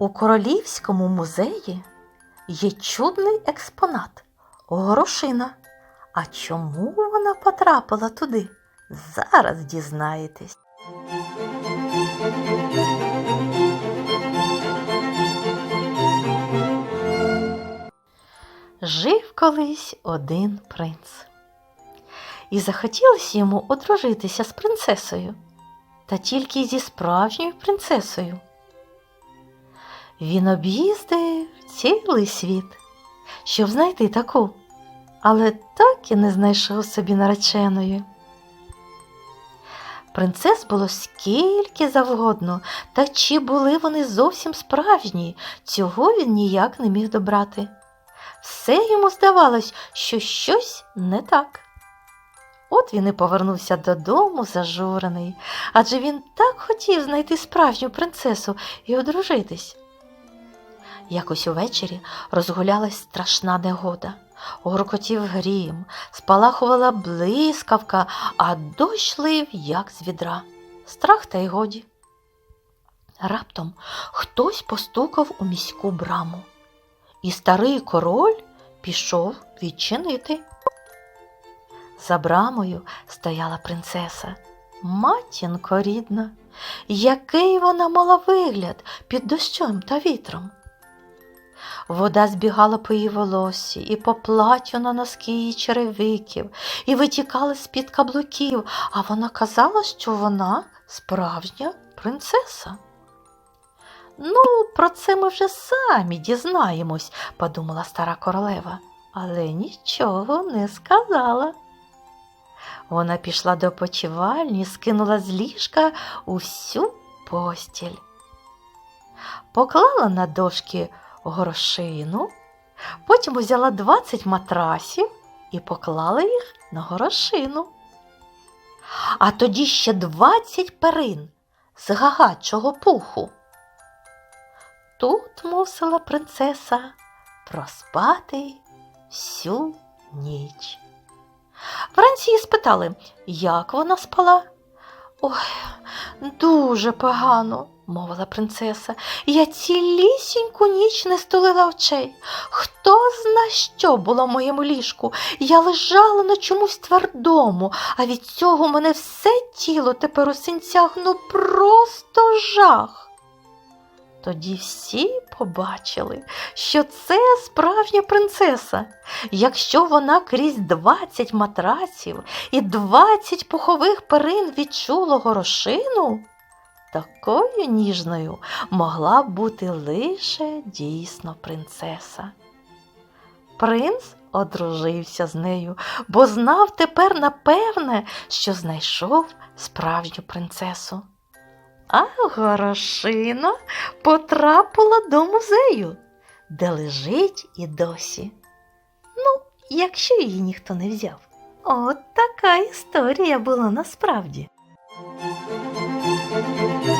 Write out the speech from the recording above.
У королівському музеї є чудний експонат горошина. А чому вона потрапила туди? Зараз дізнаєтесь. Жив колись один принц. І захотілося йому одружитися з принцесою, та тільки зі справжньою принцесою. Він об'їздив цілий світ, щоб знайти таку, але так і не знайшов собі нареченої. Принцес було скільки завгодно, та чи були вони зовсім справжні, цього він ніяк не міг добрати. Все йому здавалось, що щось не так. От він і повернувся додому зажурений, адже він так хотів знайти справжню принцесу і одружитись. Якось увечері розгулялась страшна негода. Гуркотів грім, спалахувала блискавка, а дощ лив, як з відра. Страх та й годі. Раптом хтось постукав у міську браму, і старий король пішов відчинити. За брамою стояла принцеса, матінко рідна, який вона мала вигляд під дощом та вітром. Вода збігала по її волосі, і по платю на носки її черевиків, і витікала з-під каблуків, а вона казала, що вона справжня принцеса. Ну, про це ми вже самі дізнаємось, подумала стара королева, але нічого не сказала. Вона пішла до почивальні, скинула з ліжка усю постіль, поклала на дошки горошину, потім взяла 20 матрасів і поклала їх на горошину. А тоді ще 20 перин з гагачого пуху. Тут мусила принцеса проспати всю ніч. Вранці її спитали, як вона спала. Ой, дуже погано, мовила принцеса. Я цілісіньку ніч не стулила очей. Хто зна, що було в моєму ліжку? Я лежала на чомусь твердому, а від цього мене все тіло тепер у синцях, ну просто жах. Тоді всі побачили, що це справжня принцеса. Якщо вона крізь двадцять матраців і двадцять пухових перин відчула горошину, такою ніжною могла б бути лише дійсно принцеса. Принц одружився з нею, бо знав тепер напевне, що знайшов справжню принцесу. А горошина потрапила до музею, де лежить і досі. Ну, якщо її ніхто не взяв. От така історія була насправді. thank you.